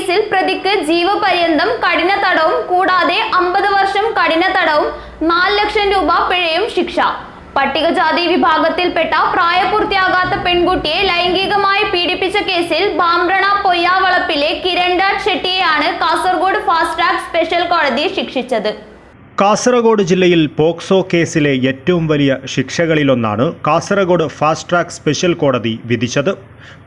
കേസിൽ പ്രതിക്ക് ജീവപര്യന്തം കഠിന തടവും കൂടാതെ അമ്പത് വർഷം കഠിന തടവും നാല് ലക്ഷം രൂപ പിഴയും ശിക്ഷ. പട്ടികജാതി വിഭാഗത്തിൽപ്പെട്ട പ്രായപൂർത്തിയാകാത്ത പെൺകുട്ടിയെ ലൈംഗികമായി പീഡിപ്പിച്ച കേസിൽ ബാംബ്രണ പൊയ്യാവളപ്പിലെ കിരൺ ഷെട്ടിയെയാണ് കാസർഗോഡ് ഫാസ്റ്റ് ട്രാക്ക് സ്പെഷ്യൽ കോടതി ശിക്ഷിച്ചത്. കാസർഗോഡ് ജില്ലയിൽ പോക്സോ കേസിലെ ഏറ്റവും വലിയ ശിക്ഷകളിലൊന്നാണ് കാസർഗോഡ് ഫാസ്റ്റ് ട്രാക്ക് സ്പെഷ്യൽ കോടതി വിധിച്ചത്.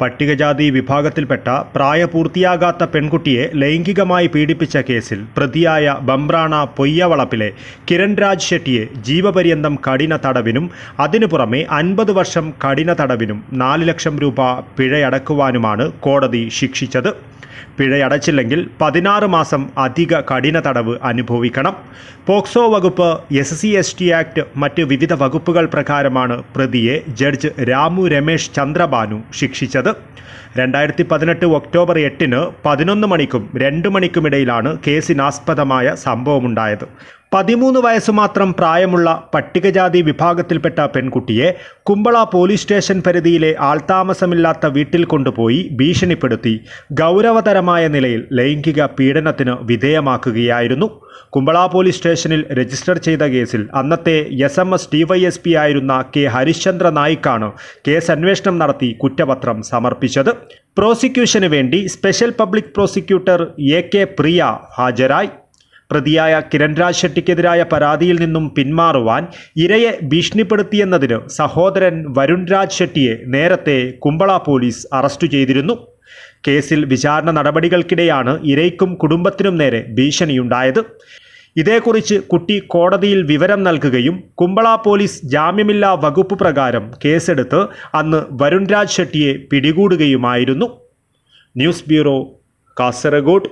പട്ടികജാതി വിഭാഗത്തിൽപ്പെട്ട പ്രായപൂർത്തിയാകാത്ത പെൺകുട്ടിയെ ലൈംഗികമായി പീഡിപ്പിച്ച കേസിൽ പ്രതിയായ ബംബ്രാണ പൊയ്യവളപ്പിലെ കിരൺ രാജ് ഷെട്ടിയെ ജീവപര്യന്തം കഠിന തടവിനും അതിനു പുറമെ അൻപത് വർഷം കഠിന തടവിനും നാല് ലക്ഷം രൂപ പിഴയടക്കുവാനുമാണ് കോടതി ശിക്ഷിച്ചത്. പിഴയടച്ചില്ലെങ്കിൽ പതിനാറ് മാസം അധിക കഠിന തടവ് അനുഭവിക്കണം. പോക്സോ വകുപ്പ് S C S T act മറ്റ് വിവിധ വകുപ്പുകൾ പ്രകാരമാണ് പ്രതിയെ ജഡ്ജ് രാമു രമേശ് ചന്ദ്രബാനു ശിക്ഷിച്ചത്. രണ്ടായിരത്തി പതിനെട്ട് ഒക്ടോബർ എട്ടിന് പതിനൊന്ന് മണിക്കും രണ്ട് മണിക്കുമിടയിലാണ് കേസിനാസ്പദമായ സംഭവമുണ്ടായത്. പതിമൂന്ന് വയസ്സ് മാത്രം പ്രായമുള്ള പട്ടികജാതി വിഭാഗത്തിൽപ്പെട്ട പെൺകുട്ടിയെ കുമ്പള പോലീസ് സ്റ്റേഷൻ പരിധിയിലെ ആൾതാമസമില്ലാത്ത വീട്ടിൽ കൊണ്ടുപോയി ഭീഷണിപ്പെടുത്തി ഗൗരവതരമായ നിലയിൽ ലൈംഗിക പീഡനത്തിന് വിധേയമാക്കുകയായിരുന്നു. കുമ്പള പോലീസ് സ്റ്റേഷനിൽ രജിസ്റ്റർ ചെയ്ത കേസിൽ അന്നത്തെ എസ് എം എസ് ഡിവൈഎസ്പി ആയിരുന്ന കെ ഹരിശ്ചന്ദ്ര നായിക്കാണ് കേസ് അന്വേഷണം നടത്തി കുറ്റപത്രം സമർപ്പിച്ചത്. പ്രോസിക്യൂഷന് വേണ്ടി special public prosecutor A K Priya ഹാജരായി. പ്രതിയായ കിരൺ രാജ് ഷെട്ടിക്കെതിരായ പരാതിയിൽ നിന്നും പിന്മാറുവാൻ ഇരയെ ഭീഷണിപ്പെടുത്തിയെന്നതിന് സഹോദരൻ വരുൺ രാജ് ഷെട്ടിയെ നേരത്തെ കുമ്പള പോലീസ് അറസ്റ്റ് ചെയ്തിരുന്നു. കേസിൽ വിചാരണ നടപടികൾക്കിടെയാണ് ഇരയ്ക്കും കുടുംബത്തിനും നേരെ ഭീഷണിയുണ്ടായത്. ഇതേക്കുറിച്ച് കുട്ടി കോടതിയിൽ വിവരം നൽകുകയും കുമ്പള പോലീസ് ജാമ്യമില്ലാ വകുപ്പ് പ്രകാരം കേസെടുത്ത് അന്ന് വരുൺ രാജ് ഷെട്ടിയെ പിടികൂടുകയുമായിരുന്നു. News bureau Kasaragod.